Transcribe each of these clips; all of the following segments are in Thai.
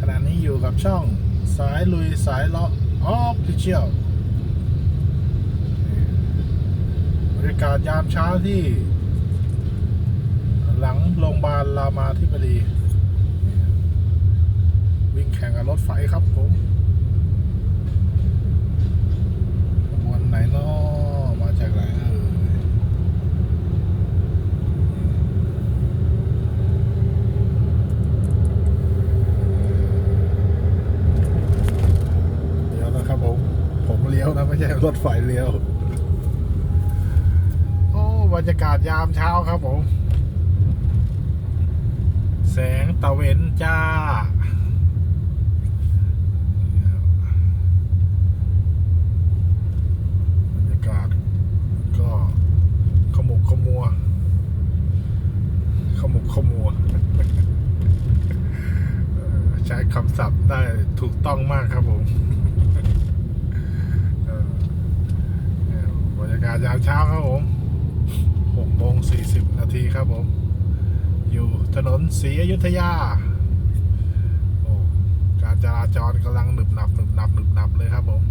ขณะนี้อยู่กับช่องสายลุยสายเลาะออฟฟิเชียลบรรยากาศยามเช้าที่ หลังโรงพยาบาลรามาธิบดี วิ่งแข่งกับรถไฟครับผมขบวนไหนเนาะมาจากไหนเอ่ยเลี้ยวนะครับผม ผมเลี้ยวนะ ไม่ใช่ รถไฟเลี้ยว โอ้บรรยากาศยามเช้าครับผม แสงตะเวนจ้า บรรยากาศก็ขมุกขมัว ขมุกขมัว เอ่อใช้คำศัพท์ได้ถูกต้องมากครับผม เออเอ่อบรร ยากาศยามเช้าครับผม6โมง40นาทีครับผม อยู่ถนนศรีอยุธยา โอ้การจราจรกำลังหนึบหนับหนึบหนับหนึบหนับเลยครับผม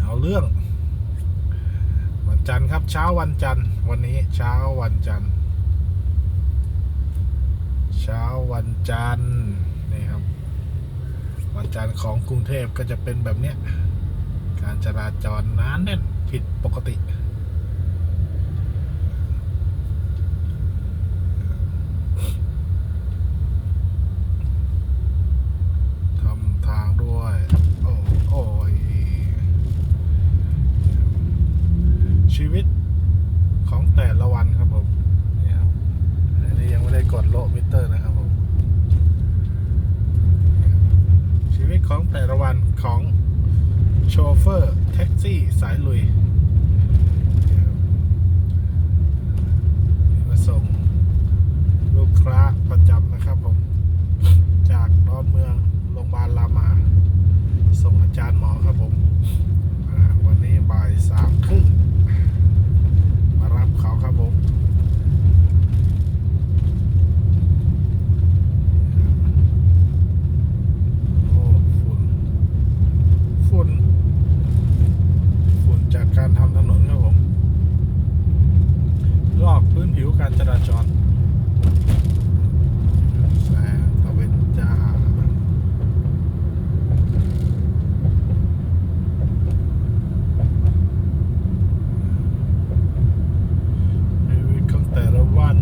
เอาเรื่อง วันจันทร์ครับเช้าวันจันทร์ วันนี้เช้าวันจันทร์ เช้าวันจันทร์นี่ครับ วันจันทร์ของกรุงเทพก็จะเป็นแบบเนี้ย การจราจรหนานแน่นผิดปกติทำทางด้วย โอ้โอยชีวิตของแต่ละวันครับผมนี่ครับอันนี้ยังไม่ได้กดโลมิเตอร์นะครับผมชีวิตของแต่ละวันของ โชเฟอร์ แท็กซี่ สายลุยมาส่งลูกค้าประจำนะครับผม จากดอนเมืองโรงพยาบาลรามา ส่งอาจารย์หมอครับผมอ่าวันนี้บ่ายสามครึ่งมารับเขาครับผม โอ้ฝุ่น ฝุ่น ฝุ่นจากการทำถนนครับผม ลอกพื้นผิวการจราจร แสงตะเวนจ้า ชีวิตของแต่ละวัน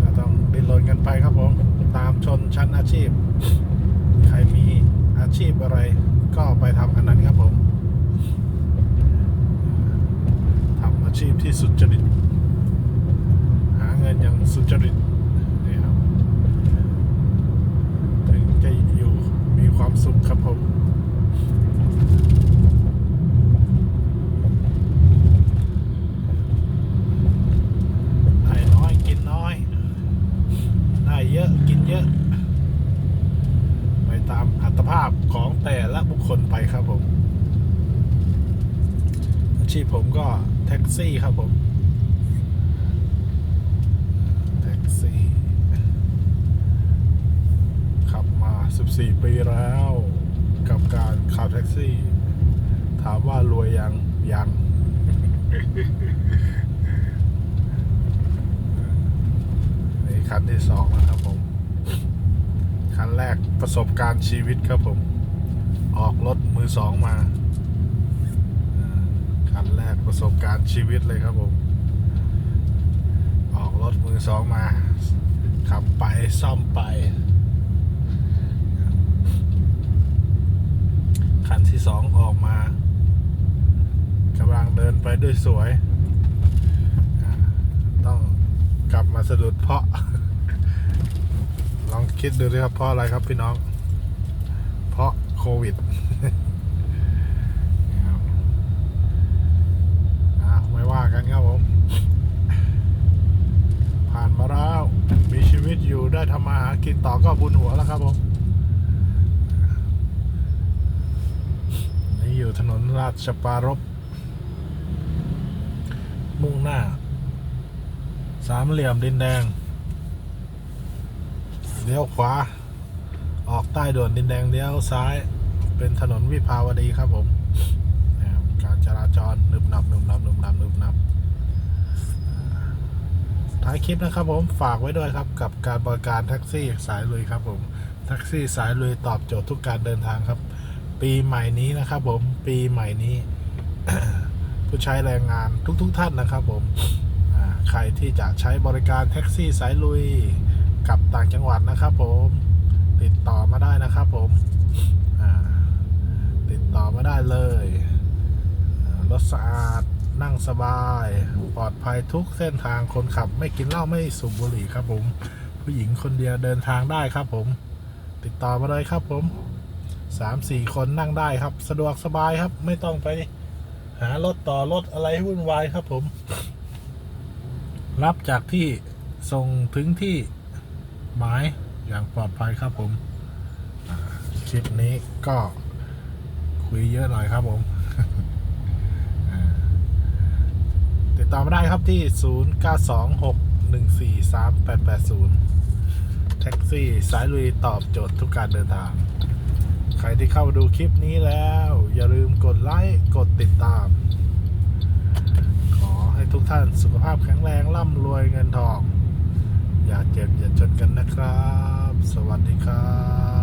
ก็ต้องดิ้นรนกันไปครับผม ตามชนชั้นอาชีพ ใครมีอาชีพอะไร ก็ไปทำอันนั้นครับผมทำอาชีพ ที่สุจริต หาเงินอย่างสุจริตนี่ครับ ถึงจะอยู่มีความสุขครับผม ได้น้อยกินน้อย ได้เยอะกินเยอะ ไปตามอัตภาพของแต่ละบุคคลไปครับผม อา ชีพผมก็แท็กซี่ครับผม แท็กซี่ ขับมา 14 ปีแล้ว กับการขับแท็กซี่ ถามว่ารวยยังยังนี่คันที่สองนะครับผม คันแรกประสบการณ์ชีวิตครับผม ออกรถมือสองมา คันแรกประสบการณ์ชีวิตเลยครับผม ออกรถมือสองมา ขับไปซ่อมไป คันที่สองออกมากำลังเดินไปด้วยสวย ต้องกลับมาสะดุดเพราะ ลองคิดดูดิครับเพราะอะไรครับพี่น้อง เพราะโควิด นี่ครับอะไม่ว่ากันครับผม ผ่านมาแล้ว มีชีวิตอยู่ ได้ทำมาหากินต่อก็บุญหัวแล้วครับผมนี่อยู่ถนนราชปรารภมุ่งหน้า สามเหลี่ยมดินแดงเลี้ยวขวา ออกใต้ด่วนดินแดงเลี้ยวซ้าย เป็นถนนวิภาวดีครับผม การจราจรนึบหนับนึบหนับนึบหนับนึบหนับ ท้ายคลิปนะครับผมฝากไว้ด้วยครับกับการบริการแท็กซี่สายลุยครับผมแท็กซี่สายลุยตอบโจทย์ทุกการเดินทางครับ ปีใหม่นี้นะครับผมปีใหม่นี้ ผู้ใช้แรงงานทุกๆทท่านนะครับผมใครที่จะใช้บริการแท็กซี่สายลุยกับต่างจังหวัดนะครับผมติดต่อมาได้นะครับผมติดต่อมาได้เลยรถสะอาด นั่งสบาย ปลอดภัยทุกเส้นทางคนขับ ไม่กินเหล้าไม่สูบบุหรี่ครับผม ผู้หญิงคนเดียวเดินทางได้ครับผม ติดต่อมาเลยครับผมสามสี่คนนั่งได้ครับ สะดวกสบายครับ ไม่ต้องไปหารถต่อรถอะไรให้วุ่นวายครับผม รับจากที่ส่งถึงที่หมายอย่างปลอดภัยครับผมคลิปนี้ก็คุยเยอะหน่อยครับผม อ่า ต่อมาได้ครับที่ 0926143880 แท็กซี่สายลุยตอบโจทย์ทุกการเดินทาง ใครที่เข้ามาดูคลิปนี้แล้ว อย่าลืมกดไลค์ กดติดตาม ขอให้ทุกท่านสุขภาพแข็งแรงร่ำรวยเงินทอง อย่าเจ็บ อย่าจนกันนะครับ สวัสดีครับ